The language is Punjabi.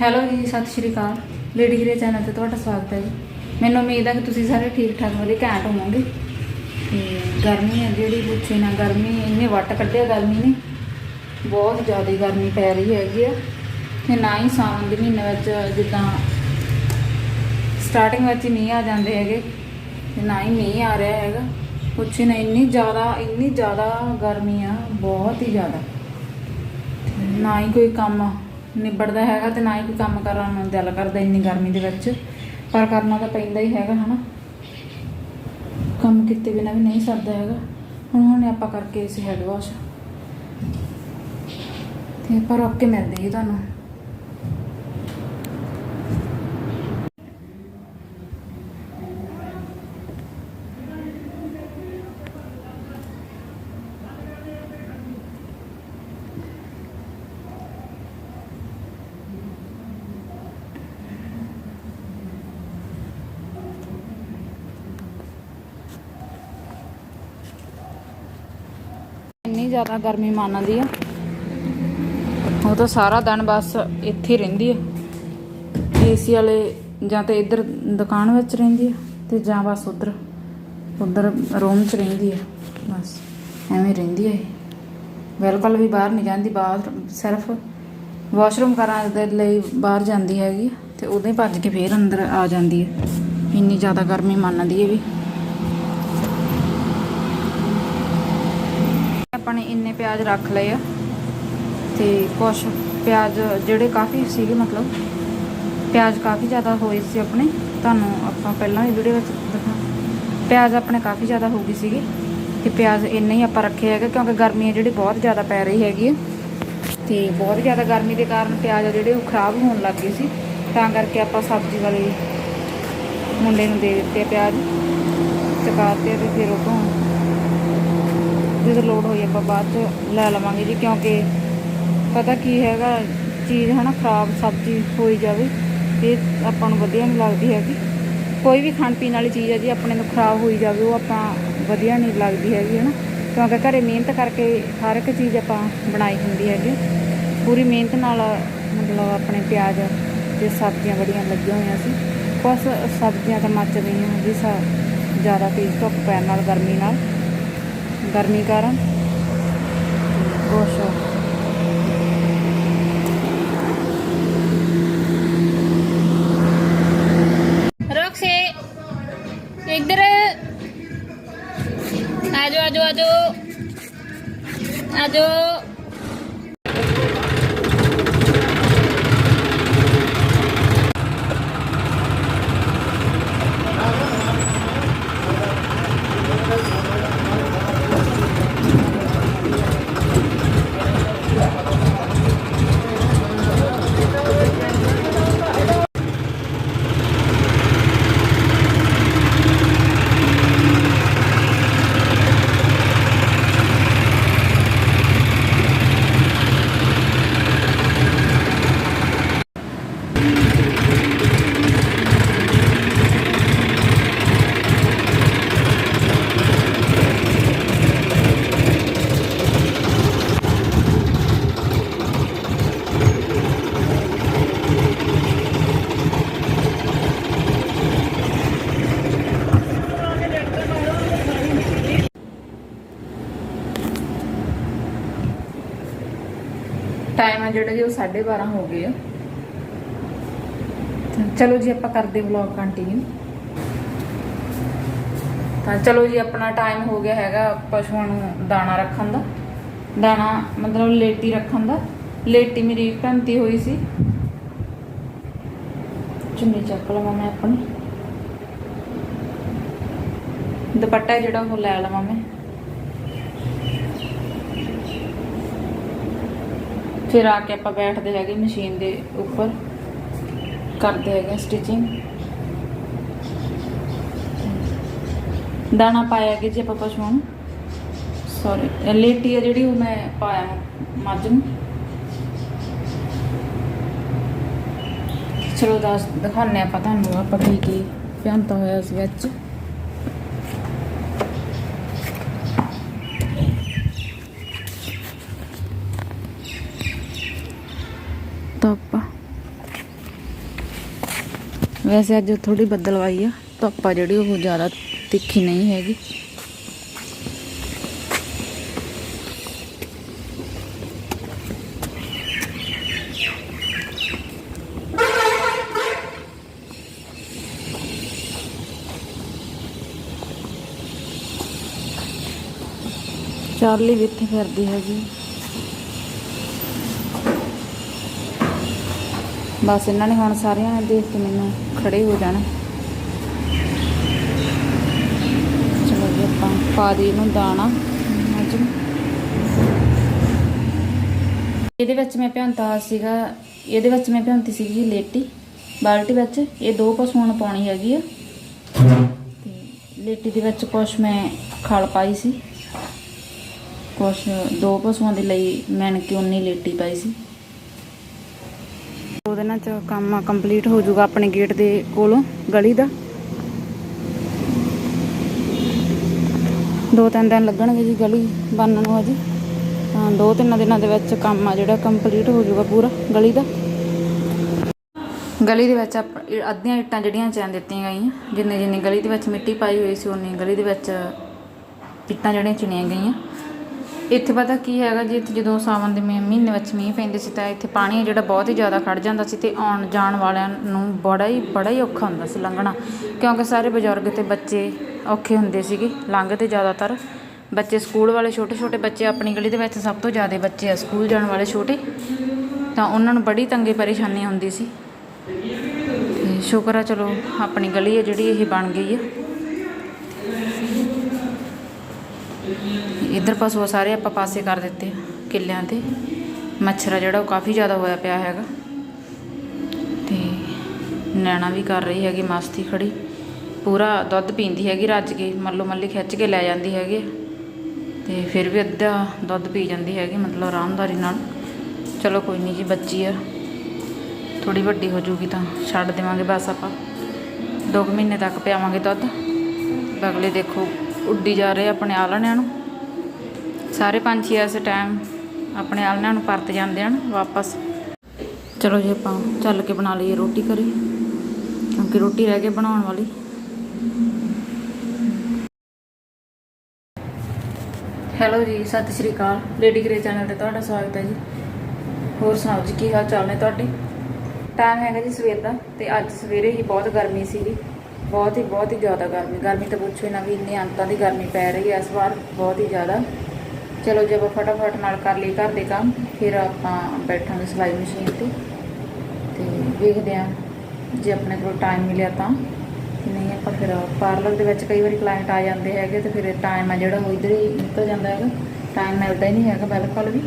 ਹੈਲੋ ਜੀ, ਸਤਿ ਸ਼੍ਰੀ ਅਕਾਲ। ਲੇਡੀ ਗਰੇ ਚੈਨਲ ਤੇ ਤੁਹਾਡਾ ਸਵਾਗਤ ਹੈ ਜੀ। ਮੈਨੂੰ ਉਮੀਦ ਹੈ ਕਿ ਤੁਸੀਂ ਸਾਰੇ ਠੀਕ ਠਾਕ ਵਧੀਆ ਘੈਂਟ ਹੋਵੋਗੇ। ਤੇ ਗਰਮੀ ਹੈ ਜਿਹੜੀ, ਪੁੱਛੇ ਨਾ, ਗਰਮੀ ਇੰਨੇ ਵੱਟ ਕੱਢਿਆ, ਗਰਮੀ ਨੇ ਬਹੁਤ ਜ਼ਿਆਦਾ ਗਰਮੀ ਪੈ ਰਹੀ ਹੈਗੀ ਆ। ਤੇ ਨਾ ਹੀ ਸਾਵਣ ਦੇ ਮਹੀਨੇ ਵਿੱਚ ਜਿੱਦਾਂ ਸਟਾਰਟਿੰਗ ਵਿੱਚ ਹੀ ਮੀਂਹ ਆ ਜਾਂਦੇ ਹੈਗੇ। ਤੇ ਨਾ ਹੀ ਮੀਂਹ ਆ ਰਿਹਾ ਹੈਗਾ। ਪੁੱਛੇ ਨਾ, ਇੰਨੀ ਜ਼ਿਆਦਾ ਇੰਨੀ ਜ਼ਿਆਦਾ ਗਰਮੀ ਆ, ਬਹੁਤ ਹੀ ਜ਼ਿਆਦਾ। ਤੇ ਨਾ ਹੀ ਕੋਈ ਕੰਮ ਨਿਬੜਦਾ ਹੈਗਾ ਤੇ ਨਾ ਹੀ ਕੋਈ ਕੰਮ ਕਰਨ ਨੂੰ ਦਿਲ ਕਰਦਾ ਇੰਨੀ ਗਰਮੀ ਦੇ ਵਿੱਚ। ਪਰ ਕਰਨਾ ਤਾਂ ਪੈਂਦਾ ਹੀ ਹੈਗਾ, ਹਨਾ। ਕੰਮ ਕੀਤੇ ਬਿਨਾਂ ਵੀ ਨਹੀਂ ਸਰਦਾ ਹੈਗਾ। ਹੁਣ ਹੁਣ ਆਪਾਂ ਕਰਕੇ ਇਸ ਹੈਡ ਵਾਸ਼ ਤੇ ਆਪਾਂ ਰੋਕ ਮਿਲਦੇ ਹਾਂ ਤੁਹਾਨੂੰ ਇੰਨੀ ਜ਼ਿਆਦਾ ਗਰਮੀ ਮਾਨਦੀ ਆ। ਉਹ ਤਾਂ ਸਾਰਾ ਦਿਨ ਬਸ ਇੱਥੇ ਹੀ ਰਹਿੰਦੀ ਆ। ਏਸੀ ਵਾਲੇ ਜਾਂ ਤੇ ਇੱਧਰ ਦੁਕਾਨ ਵਿੱਚ ਰਹਿੰਦੀ ਆ ਤੇ ਜਾਂ ਬਸ ਉਧਰ ਉਧਰ ਰੂਮ 'ਚ ਰਹਿੰਦੀ ਆ। ਬਸ ਐਵੇਂ ਰਹਿੰਦੀ ਆ ਬਿਲਕੁਲ ਵੀ ਬਾਹਰ ਨਹੀਂ ਜਾਂਦੀ, ਬਾਹਰ ਸਿਰਫ ਵਾਸ਼ਰੂਮ ਕਰਨ ਦੇ ਲਈ ਬਾਹਰ ਜਾਂਦੀ ਹੈਗੀ ਤੇ ਉਦੋਂ ਹੀ ਭੱਜ ਕੇ ਫੇਰ ਅੰਦਰ ਆ ਜਾਂਦੀ ਹੈ ਇੰਨੀ ਜ਼ਿਆਦਾ ਗਰਮੀ ਮੰਨਦੀ ਹੈ ਵੀ। ਆਪਾਂ ਨੇ ਇੰਨੇ ਪਿਆਜ਼ ਰੱਖ ਲਏ ਆ। ਤੇ ਕੁਛ ਪਿਆਜ਼ ਜਿਹੜੇ ਕਾਫੀ ਸੀਗੇ ਮਤਲਬ, ਪਿਆਜ਼ ਕਾਫੀ ਜ਼ਿਆਦਾ ਹੋਏ ਸੀ ਆਪਣੇ। ਤੁਹਾਨੂੰ ਆਪਾਂ ਪਹਿਲਾਂ ਵੀ ਵੀਡੀਓ ਵਿੱਚ ਦਿਖਾ ਪਿਆਜ਼ ਆਪਣੇ ਕਾਫੀ ਜ਼ਿਆਦਾ ਹੋ ਗਈ ਸੀਗੀ। ਤੇ ਪਿਆਜ਼ ਇੰਨੇ ਹੀ ਆਪਾਂ ਰੱਖੇ ਹੈਗੇ, ਕਿਉਂਕਿ ਗਰਮੀ ਹੈ ਜਿਹੜੀ ਬਹੁਤ ਜ਼ਿਆਦਾ ਪੈ ਰਹੀ ਹੈਗੀ ਹੈ ਤੇ ਬਹੁਤ ਜ਼ਿਆਦਾ ਗਰਮੀ ਦੇ ਕਾਰਨ ਪਿਆਜ਼ ਜਿਹੜੇ ਉਹ ਖਰਾਬ ਹੋਣ ਲੱਗ ਗਏ ਸੀ। ਤਾਂ ਕਰਕੇ ਆਪਾਂ ਸਬਜ਼ੀ ਵਾਲੇ ਮੁੰਡੇ ਨੂੰ ਦੇ ਦਿੱਤੇ ਆ ਪਿਆਜ਼। ਚਕਾਤੇ ਤੇ ਫਿਰ ਉਹ ਤੋਂ ਜਦੋਂ ਲੋਡ ਹੋਈ ਆਪਾਂ ਬਾਅਦ ਚ ਲੈ ਲਵਾਂਗੇ ਜੀ, ਕਿਉਂਕਿ ਪਤਾ ਕੀ ਹੈਗਾ, ਚੀਜ਼ ਹਨਾ ਖਰਾਬ ਸਬਜ਼ੀ ਹੋਈ ਜਾਵੇ ਤੇ ਆਪਾਂ ਨੂੰ ਵਧੀਆ ਨਹੀਂ ਲੱਗਦੀ ਹੈਗੀ। ਕੋਈ ਵੀ ਖਾਣ ਪੀਣ ਵਾਲੀ ਚੀਜ਼ ਹੈ ਜੀ, ਆਪਣੇ ਨੂੰ ਖਰਾਬ ਹੋਈ ਜਾਵੇ, ਉਹ ਆਪਾਂ ਵਧੀਆ ਨਹੀਂ ਲੱਗਦੀ ਹੈਗੀ, ਹਨਾ। ਕਿਉਂਕਿ ਘਰੇ ਮਿਹਨਤ ਕਰਕੇ ਹਰ ਇੱਕ ਚੀਜ਼ ਆਪਾਂ ਬਣਾਈ ਹੁੰਦੀ ਹੈਗੀ। ਪੂਰੀ ਮਿਹਨਤ ਨਾਲ, ਮਤਲਬ ਆਪਣੇ ਪਿਆਜ਼ ਤੇ ਸਬਜ਼ੀਆਂ ਬੜੀਆਂ ਲੱਗੀਆਂ ਹੋਈਆਂ ਸੀ, ਬਸ ਸਬਜ਼ੀਆਂ ਤਾਂ ਮੱਚ ਰਹੀਆਂ ਜੀ ਸਾ ਜ਼ਿਆਦਾ ਤੇਜ਼ ਧੁੱਪ ਪੈਣ ਨਾਲ, ਗਰਮੀ ਨਾਲ। ਗਰਮੀ ਕਾਰਨ। ਕੁਛ ਜਿਹੜਾ ਜੀ ਉਹ 12:30 ਹੋ ਗਏ। ਆ ਚਲੋ ਜੀ, ਆਪਾਂ ਕਰਦੇ ਵਲੌਗ ਕੰਟੀਨਿਊ ਤਾਂ ਚਲੋ ਜੀ, ਆਪਣਾ ਟਾਈਮ ਹੋ ਗਿਆ ਹੈਗਾ ਪਸ਼ੂਆਂ ਨੂੰ ਦਾਣਾ ਰੱਖਣ ਦਾ। ਦਾਣਾ ਮਤਲਬ ਲੇਟੀ ਰੱਖਣ ਦਾ। ਲੇਟੀ ਮੇਰੀ ਭੰਤੀ ਹੋਈ ਸੀ। ਚੁੰਨੀ ਚੱਕ ਲਵਾਂ ਮੈਂ ਆਪਣੀ। ਦੁਪੱਟਾ ਜਿਹੜਾ ਉਹ ਲੈ ਲਵਾਂ ਮੈਂ। ਫਿਰ ਆ ਕੇ ਆਪਾਂ ਬੈਠਦੇ ਹੈਗੇ ਮਸ਼ੀਨ ਦੇ ਉੱਪਰ। ਕਰਦੇ ਹੈਗੇ ਸਟਿਚਿੰਗ ਦਾਣਾ ਪਾਇਆ ਕਿ ਜੇ ਆਪਾਂ ਪਸ਼ੂਆਂ ਨੂੰ। ਸੌਰੀ ਲੇਟੀ ਆ ਜਿਹੜੀ ਉਹ ਮੈਂ ਪਾਇਆ ਮੱਝ ਨੂੰ ਚਲੋ ਦੱਸ ਦਿਖਾਉਂਦੇ ਆਪਾਂ ਤੁਹਾਨੂੰ ਆਪਾਂ ਕੀ ਕੀ ਪਿਆਂਤਾ ਹੋਇਆ ਉਸ ਵਿੱਚ। ਤਾਂ ਆਪਾਂ ਵੈਸੇ ਅੱਜ ਥੋੜੀ ਬੱਦਲਵਾਈ ਆ ਧੁੱਪ ਆ ਜਿਹੜੀ ਉਹ ਜ਼ਿਆਦਾ ਤਿੱਖੀ ਨਹੀਂ ਹੈਗੀ ਚਾਰਲੀ ਵੀ ਇੱਥੇ ਫਿਰਦੀ ਹੈਗੀ ਬਸ ਇਹਨਾਂ ਨੇ ਹੁਣ ਸਾਰਿਆਂ ਨੇ ਦੇਖ ਕੇ ਮੈਨੂੰ ਖੜੇ ਹੋ ਜਾਣਾ। ਚਲੋ ਜੀ, ਆਪਾਂ ਪਾ ਦੇ ਇਹਨੂੰ ਦਾਣਾ। ਅੱਜ ਇਹਦੇ ਵਿੱਚ ਮੈਂ ਭਿਉਂਤਾ ਸੀਗਾ, ਇਹਦੇ ਵਿੱਚ ਮੈਂ ਭਿਉਂਤੀ ਸੀਗੀ ਲੇਟੀ। ਬਾਲਟੀ ਵਿੱਚ ਇਹ ਦੋ ਪਸ਼ੂਆਂ ਨੂੰ ਪਾਉਣੀ ਹੈਗੀ ਆ। ਤੇ ਲੇਟੀ ਦੇ ਵਿੱਚ ਕੁਛ ਮੈਂ ਖਲ ਪਾਈ ਸੀ। ਕੁਛ ਦੋ ਪਸ਼ੂਆਂ ਦੇ ਲਈ ਮੈਂ ਕਿ ਉਨੀ ਲੇਟੀ ਪਾਈ ਸੀ। ਦੋ ਚ ਕੰਮ ਕੰਪਲੀਟ ਹੋ ਜਾਊਗਾ ਆਪਣੇ ਗੇਟ ਦੇ ਕੋਲੋਂ, ਗਲੀ ਦਾ। ਦੋ ਤਿੰਨ ਦਿਨ ਲੱਗਣਗੇ ਜੀ ਗਲੀ ਬਣਨ ਨੂੰ ਅਜੇ ਤਾਂ ਦੋ ਤਿੰਨ ਦਿਨਾਂ ਦੇ ਵਿੱਚ ਕੰਮ ਆ ਜਿਹੜਾ ਕੰਪਲੀਟ ਹੋ ਜਾਊਗਾ ਪੂਰਾ ਗਲੀ ਦਾ। ਗਲੀ ਦੇ ਵਿੱਚ ਆਪ- ਅੱਧੀਆਂ ਇੱਟਾਂ ਜਿਹੜੀਆਂ ਚੈਨ ਦਿੱਤੀਆਂ ਗਈਆਂ, ਜਿੰਨੇ ਜਿੰਨੀ ਗਲੀ ਦੇ ਵਿੱਚ ਮਿੱਟੀ ਪਾਈ ਹੋਈ ਸੀ ਉਨੀ ਗਲੀ ਦੇ ਵਿੱਚ ਇੱਟਾਂ ਜਿਹੜੀਆਂ ਚਿਣੀਆਂ ਗਈਆਂ। ਇੱਥੇ ਪਤਾ ਕੀ ਹੈਗਾ ਜੀ, ਇੱਥੇ ਜਦੋਂ ਸਾਵਣ ਦੇ ਮਹੀ- ਮਹੀਨੇ ਵਿੱਚ ਮੀਂਹ ਪੈਂਦੇ ਸੀ ਤਾਂ ਇੱਥੇ ਪਾਣੀ ਹੈ ਜਿਹੜਾ ਬਹੁਤ ਹੀ ਜ਼ਿਆਦਾ ਖੜ ਜਾਂਦਾ ਸੀ ਤੇ ਆਉਣ ਜਾਣ ਵਾਲਿਆਂ ਨੂੰ ਬੜਾ ਹੀ ਬੜਾ ਹੀ ਔਖਾ ਹੁੰਦਾ ਸੀ ਲੰਘਣਾ। ਕਿਉਂਕਿ ਸਾਰੇ ਬਜ਼ੁਰਗ ਤੇ ਬੱਚੇ ਔਖੇ ਹੁੰਦੇ ਸੀਗੇ, ਲੰਘਦੇ ਜ਼ਿਆਦਾਤਰ। ਬੱਚੇ ਸਕੂਲ ਵਾਲੇ ਛੋਟੇ ਛੋਟੇ ਬੱਚੇ, ਆਪਣੀ ਗਲੀ ਦੇ ਵਿੱਚ ਸਭ ਤੋਂ ਜ਼ਿਆਦਾ ਬੱਚੇ ਆ, ਸਕੂਲ ਜਾਣ ਵਾਲੇ ਛੋਟੇ। ਤਾਂ ਉਹਨਾਂ ਨੂੰ ਬੜੀ ਤੰਗੀ ਪਰੇਸ਼ਾਨੀ ਹੁੰਦੀ ਸੀ। ਤੇ ਸ਼ੁਕਰ ਆ ਚਲੋ, ਆਪਣੀ ਗਲੀ ਹੈ ਜਿਹੜੀ ਇਹ ਬਣ ਗਈ ਆ। ਇੱਧਰ ਪਸ਼ੂ ਸਾਰੇ ਆਪਾਂ ਪਾਸੇ ਕਰ ਦਿੱਤੇ ਕਿੱਲਿਆਂ ਤੇ। ਮੱਛਰ ਆ ਜਿਹੜਾ ਉਹ ਕਾਫੀ ਜ਼ਿਆਦਾ ਹੋਇਆ ਪਿਆ ਹੈਗਾ। ਤੇ ਨੈਣਾ ਵੀ ਕਰ ਰਹੀ ਹੈਗੀ, ਮਸਤੀ ਖੜੀ। ਪੂਰਾ ਦੁੱਧ ਪੀਂਦੀ ਹੈਗੀ ਰੱਜ ਕੇ, ਮੱਲੋ ਮੱਲੀ ਖਿੱਚ ਕੇ ਲੈ ਜਾਂਦੀ ਹੈਗੀ। ਆ। ਤੇ ਫਿਰ ਵੀ ਅੱਧਾ ਦੁੱਧ ਪੀ ਜਾਂਦੀ ਹੈਗੀ, ਮਤਲਬ ਆਰਾਮਦਾਰੀ ਨਾਲ। ਚਲੋ ਕੋਈ ਨਹੀਂ ਜੀ, ਬੱਚੀ ਆ। ਥੋੜੀ ਵੱਡੀ ਹੋ ਜੂਗੀ ਤਾਂ ਛੱਡ ਦੇਵਾਂਗੇ ਬਸ ਆਪਾਂ। 2 ਮਹੀਨੇ ਤੱਕ ਪਿਆਵਾਂਗੇ ਦੁੱਧ। ਅਗਲੇ ਦੇਖੋ ਉੱਡੀ ਜਾ ਰਹੇ ਆਪਣੇ ਆਲਣਿਆਂ ਨੂੰ। ਸਾਰੇ ਪੰਛੀ ਇਸ ਟਾਈਮ ਆਪਣੇ ਆਲਣਿਆਂ ਨੂੰ ਪਰਤ ਜਾਂਦੇ ਹਨ ਵਾਪਸ। ਚਲੋ ਜੀ ਆਪਾਂ ਚੱਲ ਕੇ ਬਣਾ ਲਈਏ ਰੋਟੀ ਕਰੀ ਕਿਉਂਕਿ ਰੋਟੀ ਰਹਿ ਗਈ ਬਣਾਉਣ ਵਾਲੀ। ਹੈਲੋ ਜੀ, ਸਤਿ ਸ਼੍ਰੀ ਅਕਾਲ। ਲੇਡੀ ਗ੍ਰੇ ਚੈਨਲ ਤੇ ਤੁਹਾਡਾ ਸਵਾਗਤ ਹੈ ਜੀ। ਹੋਰ ਸੁਣਾਓ ਜੀ, ਕੀ ਹਾਲ ਚਾਲ ਨੇ ਤੁਹਾਡੇ? ਟਾਈਮ ਹੈਗਾ ਜੀ ਸਵੇਰ ਦਾ ਤੇ ਅੱਜ ਸਵੇਰੇ ਹੀ ਬਹੁਤ ਗਰਮੀ ਸੀਗੀ। ਬਹੁਤ ਹੀ ਬਹੁਤ ਹੀ ਜ਼ਿਆਦਾ ਗਰਮੀ। ਗਰਮੀ ਤਾਂ ਪੁੱਛੋ ਹੀ ਨਾ ਵੀ ਇੰਨੀ ਅੰਤਾਂ ਦੀ ਗਰਮੀ ਪੈ ਰਹੀ ਹੈ। ਇਸ ਵਾਰ ਬਹੁਤ ਹੀ ਜ਼ਿਆਦਾ। ਚਲੋ ਜੇ ਆਪਾਂ ਫਟਾਫਟ ਨਾਲ ਕਰ ਲਈ ਘਰ ਦੇ ਕੰਮ, ਫਿਰ ਆਪਾਂ ਬੈਠਾਂਗੇ ਸਿਲਾਈ ਮਸ਼ੀਨ ਤੇ। ਤੇ ਵੇਖਦੇ ਹਾਂ ਜੇ ਆਪਣੇ ਕੋਲ ਟਾਈਮ ਮਿਲਿਆ ਤਾਂ। ਨਹੀਂ, ਆਪਾਂ ਫਿਰ ਪਾਰਲਰ ਦੇ ਵਿੱਚ ਕਈ ਵਾਰੀ ਕਲਾਇੰਟ ਆ ਜਾਂਦੇ ਹੈਗੇ ਤੇ ਫਿਰ ਟਾਈਮ ਆ ਜਿਹੜਾ ਉਹ ਇੱਧਰ ਹੀ ਨਿਕਲ ਜਾਂਦਾ ਹੈਗਾ। ਟਾਈਮ ਮਿਲਦਾ ਹੀ ਨਹੀਂ ਹੈਗਾ, ਬਿਲਕੁਲ ਵੀ।